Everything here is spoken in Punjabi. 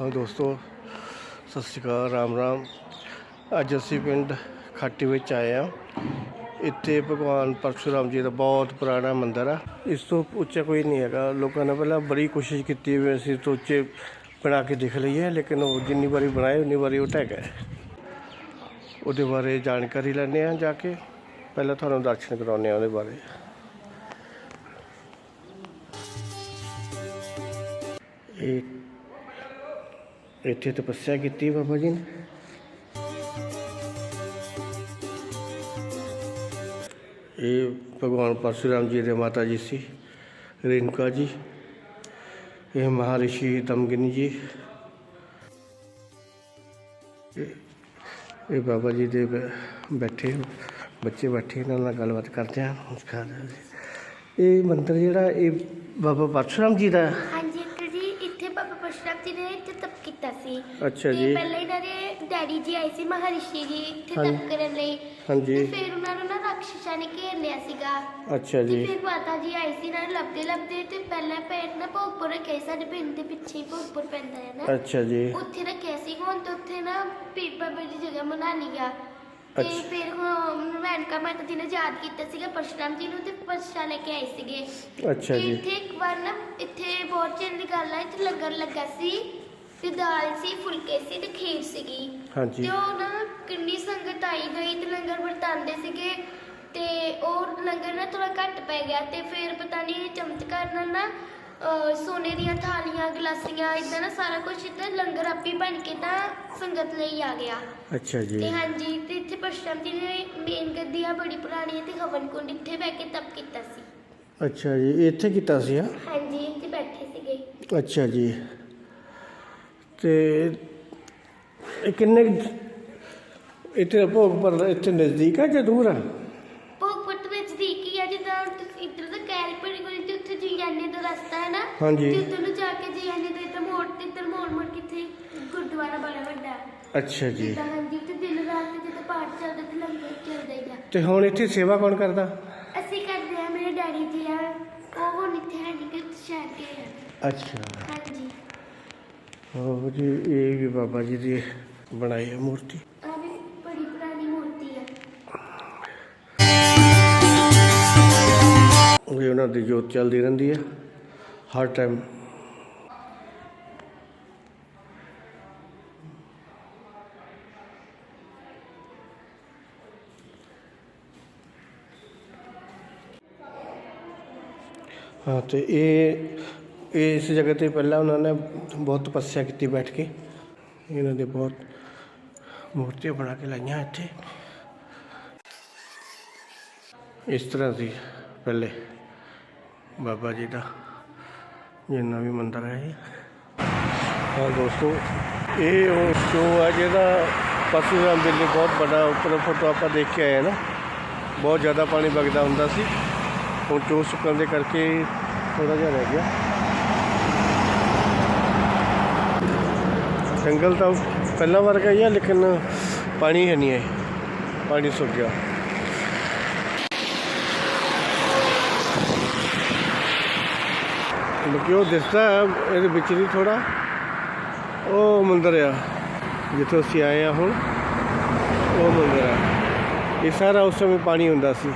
ਹਾਂ ਦੋਸਤੋ, ਸਤਿ ਸ਼੍ਰੀ ਅਕਾਲ, ਰਾਮ ਰਾਮ। ਅੱਜ ਅਸੀਂ ਪਿੰਡ ਖਾਟੀ ਵਿੱਚ ਆਏ ਆ ਇੱਥੇ ਭਗਵਾਨ ਪਰਸ਼ੁਰਾਮ ਜੀ ਦਾ ਬਹੁਤ ਪੁਰਾਣਾ ਮੰਦਿਰ ਆ। ਇਸ ਤੋਂ ਉੱਚਾ ਕੋਈ ਨਹੀਂ ਹੈਗਾ। ਲੋਕਾਂ ਨੇ ਪਹਿਲਾਂ ਬੜੀ ਕੋਸ਼ਿਸ਼ ਕੀਤੀ ਵੀ ਅਸੀਂ ਤੋਂ ਉੱਚੇ ਬਣਾ ਕੇ ਦਿਖ ਲਈਏ, ਲੇਕਿਨ ਉਹ ਜਿੰਨੀ ਵਾਰੀ ਬਣਾਏ, ਉਨੀ ਵਾਰੀ ਉਹ ਢਹਿ ਗਏ। ਉਹਦੇ ਬਾਰੇ ਜਾਣਕਾਰੀ ਲੈਂਦੇ ਆ ਜਾ ਕੇ। ਪਹਿਲਾਂ ਤੁਹਾਨੂੰ ਦਰਸ਼ਨ ਕਰਾਉਂਦੇ ਆ ਉਹਦੇ ਬਾਰੇ। ਇਹ ਇੱਥੇ ਤਪੱਸਿਆ ਕੀਤੀ ਬਾਬਾ ਜੀ ਨੇ। ਇਹ ਭਗਵਾਨ ਪਰਸ਼ੁਰਾਮ ਜੀ ਦੇ ਮਾਤਾ ਜੀ ਸੀ, ਰੇਣੂਕਾ ਜੀ, ਇਹ ਮਹਾਰਿਸ਼ੀ ਦਮਗਿਨੀ ਜੀ। ਇਹ- ਬਾਬਾ ਜੀ ਦੇ ਬੈਠੇ ਬੱਚੇ ਬੈਠੇ ਇਹਨਾਂ ਨਾਲ ਗੱਲਬਾਤ ਕਰਦੇ ਆ, ਨਮਸਕਾਰ। ਇਹ ਮੰਦਿਰ ਜਿਹੜਾ, ਇਹ ਬਾਬਾ ਪਰਸ਼ੁਰਾਮ ਜੀ ਦਾ ਹੈ? ਹਾਂਜੀ ਅੰਕਲ ਜੀ ਇੱਥੇ ਬਾਬਾ ਪਰਸ਼ੁਰਾਮ ਜੀ ਨੇ ਇੱਥੇ ਤਪ ਕੀਤਾ ਸੀ। ਅੱਛਾ ਤੇ ਜੀ। ਪਹਿਲਾਂ ਇਹਨਾਂ ਦੇ ਡੈਡੀ ਜੀ ਆਏ ਸੀ ਮਹਾਰਿਸ਼ੀ ਜੀ ਇੱਥੇ ਹਾਂਜੀ। ਤਪ ਕਰਨ ਲਈ। ਹਾਂਜੀ। ਤੇ ਫਿਰ ਉਹਨਾਂ ਨੂੰ ਨਾ ਰਾਖਸ਼ਾਂ ਨੇ ਘੇਰ ਲਿਆ ਸੀਗਾ। ਅੱਛਾ ਤੇ ਜੀ। ਫਿਰ ਮਾਤਾ ਜੀ ਆਈ ਸੀ ਇਹਨਾਂ ਨੂੰ ਲੱਭਦੇ ਲੱਭਦੇ ਤੇ ਪਹਿਲਾਂ ਪਿੰਡ ਨਾ ਭੋਗਪੁਰ ਰੱਖਿਆ ਸੀ ਸਾਡੇ ਪਿੰਡ ਦੇ ਪਿੱਛੇ ਹੀ ਭੋਗਪੁਰ ਪੈਂਦਾ ਹੈ ਨਾ। ਅੱਛਾ ਜੀ। ਉੱਥੇ ਰੱਖਿਆ ਸੀ ਹੁਣ ਤੇ ਉੱਥੇ ਨਾ ਪੀਰ ਬਾਬਾ ਦੀ ਜਗ੍ਹਾ ਬਣਾ ਲਈ ਆ। ਤੇ ਅੱਛਾ। ਫਿਰ ਹੁਣ ਵੈਨਕਾ ਮਾਤਾ ਜੀ ਨੇ ਯਾਦ ਕੀਤਾ ਸੀਗਾ ਪਰਸ਼ੁਰਾਮ ਜੀ ਨੂੰ ਤੇ ਪਰਸ਼ਾ ਲੈ ਕੇ ਆਏ ਸੀਗੇ। ਅੱਛਾ ਤੇ ਜੀ। ਇੱਥੇ ਇੱਕ ਵਾਰ ਨਾ ਇੱਥੇ ਬਹੁਤ ਚਿਰ ਦੀ ਗੱਲ ਹੈ ਇੱਥੇ ਲੰਗਰ ਲੱਗਾ ਸੀ। ਤੇ ਦਾਲ ਸੀ ਫੁਲਕੇ ਸੀ ਤੇ ਖੀਰ ਸੀਗੀ। ਹਾਂਜੀ। ਤੇ ਉਹ ਨਾ ਕਿੰਨੀ ਸੰਗਤ ਆਈ ਗਈ ਤੇ ਲੰਗਰ ਵਰਤਾਉਂਦੇ ਸੀਗੇ ਤੇ ਉਹ ਲੰਗਰ ਨਾ ਥੋੜਾ ਘੱਟ ਪੈ ਗਿਆ ਤੇ ਫਿਰ ਪਤਾ ਨਹੀਂ ਚਮਤਕਾਰ ਨਾਲ ਨਾ ਅਹ, ਸੋਨੇ ਦੀਆਂ ਥਾਲੀਆਂ ਗਲਾਸੀਆਂ ਇਦਾਂ ਨਾ ਸਾਰਾ ਕੁਝ ਇੱਥੇ ਲੰਗਰ ਆਪੀ ਬਣ ਕੇ ਤਾਂ ਸੰਗਤ ਲਈ ਆ ਗਿਆ। ਅੱਛਾ ਜੀ। ਤੇ ਹਾਂਜੀ ਤੇ ਇੱਥੇ ਪਰਸ਼ਰਾਮ ਜੀ ਨੇ ਮੇਨ ਗੱਦੀ ਆ ਬੜੀ ਪੁਰਾਣੀ ਹੈ ਤੇ ਹਵਨ ਕੁੰਡ ਇੱਥੇ ਬਹਿ ਕੇ ਤਪ ਕੀਤਾ ਸੀ। ਅੱਛਾ ਜੀ ਇੱਥੇ ਕੀਤਾ ਸੀ ਆ? ਹਾਂਜੀ ਇੱਥੇ ਬੈਠੇ ਸੀਗੇ। ਅੱਛਾ ਜੀ। ਤੇ ਇਹ ਕਿੰਨੇ ਇੱਥੇ ਭੋਗ ਪਰ ਇੱਥੇ ਨਜ਼ਦੀਕ ਆ ਜਾਂ ਦੂਰ ਆ? ਭੋਗਪੁਰ ਦੀ ਕੀ ਆ ਜਿੱਦਾਂ ਤੁਸੀਂ ਇੱਧਰ ਦਾ ਕੈਲਪੜੀ ਕੋਲ ਤੇ ਉੱਥੇ ਜੀਆਨੇ ਦਾ ਰਸਤਾ ਹੈ ਨਾ ਹਾਂਜੀ। ਤੇ ਉੱਧਰ ਨੂੰ ਜਾ ਕੇ ਜੀਆਨੇ ਦੇ ਇੱਧਰ ਮੋੜ ਤੇ ਇੱਧਰ ਮੋੜ ਮੋੜ ਕਿੱਥੇ ਗੁਰਦੁਆਰਾ ਬੜਾ ਵੱਡਾ। ਹੈ। ਅੱਛਾ ਜੀ। ਜਿੱਦਾਂ ਹਾਂਜੀ ਉੱਥੇ ਦਿਨ ਰਾਤ ਤੇ ਜਦੋਂ ਪਾਠ ਚੱਲਦਾ ਤੇ ਲੰਗਰ ਚੱਲਦਾ ਹੀ ਆ। ਤੇ ਹੁਣ ਇੱਥੇ ਸੇਵਾ ਕੌਣ ਕਰਦਾ? ਅਸੀਂ ਕਰਦੇ ਆ ਮੇਰੇ ਡੈਡੀ ਜੀ ਆ ਉਹ ਹੁਣ ਇੱਥੇ ਹੈ ਨਹੀਂ ਕਿ ਸ਼ਹਿਰ ਗਏ ਆ। ਅੱਛਾ। ਹਾਂਜੀ। ਉਹ ਜੀ ਇਹ ਵੀ ਬਾਬਾ ਜੀ ਦੀ ਬਣਾਈ ਹੈ ਮੂਰਤੀ। ਆ ਵੀ ਬੜੀ ਪੁਰਾਣੀ ਮੂਰਤੀ ਆ। ਉਹ ਉਹਨਾਂ ਦੀ ਜੋਤ ਚੱਲਦੀ ਰਹਿੰਦੀ ਹੈ ਹਰ ਟਾਈਮ ਹਾਂ ਤੇ ਇਹ ਇਸ ਜਗ੍ਹਾ ਤੇ ਪਹਿਲਾਂ ਉਹਨਾਂ ਨੇ ਬਹੁਤ ਤਪੱਸਿਆ ਕੀਤੀ ਬੈਠ ਕੇ। ਇਹਨਾਂ ਦੇ ਬਹੁਤ ਮੂਰਤੀਆਂ ਬਣਾ ਕੇ ਲਾਈਆਂ ਇੱਥੇ। ਇਸ ਤਰ੍ਹਾਂ ਸੀ ਪਹਿਲੇ ਬਾਬਾ ਜੀ ਦਾ, ਜਿੰਨਾ ਵੀ ਮੰਦਰ ਹੈ ਹਾਂ ਦੋਸਤੋ, ਇਹ ਉਹ ਸ਼ੋ ਹੈ ਜਿਹਦਾ ਪਰਸ਼ੂਰਾਮ ਦੇ ਲਈ ਬਹੁਤ ਵੱਡਾ ਉੱਪਰ ਫੋਟੋ ਆਪਾਂ ਦੇਖ ਕੇ ਆਏ ਹਾਂ ਨਾ। ਬਹੁਤ ਜ਼ਿਆਦਾ ਪਾਣੀ ਵਗਦਾ ਹੁੰਦਾ ਸੀ। ਹੁਣ ਚੋ ਸੁੱਕਣ ਦੇ ਕਰਕੇ ਥੋੜਾ ਜਿਹਾ ਰਹਿ ਗਿਆ। ਜੰਗਲ ਤਾਂ ਪਹਿਲਾਂ ਵਰਗਾ ਹੀ ਹੈ ਲੇਕਿਨ ਪਾਣੀ ਹੈ ਨਹੀਂ ਹੈ ਪਾਣੀ ਸੁੱਕ ਗਿਆ। ਲੋਕੀ ਉਹ ਦਿਸਦਾ ਹੈ, ਇਹਦੇ ਵਿੱਚ ਦੀ ਥੋੜਾ ਉਹ ਮੰਦਰ ਆ, ਜਿੱਥੋਂ ਅਸੀਂ ਆਏ ਆ ਹੁਣ, ਉਹ ਮੰਦਰ ਆ। ਇਹ ਸਾਰਾ ਉਸ ਸਮੇਂ ਪਾਣੀ ਹੁੰਦਾ ਸੀ।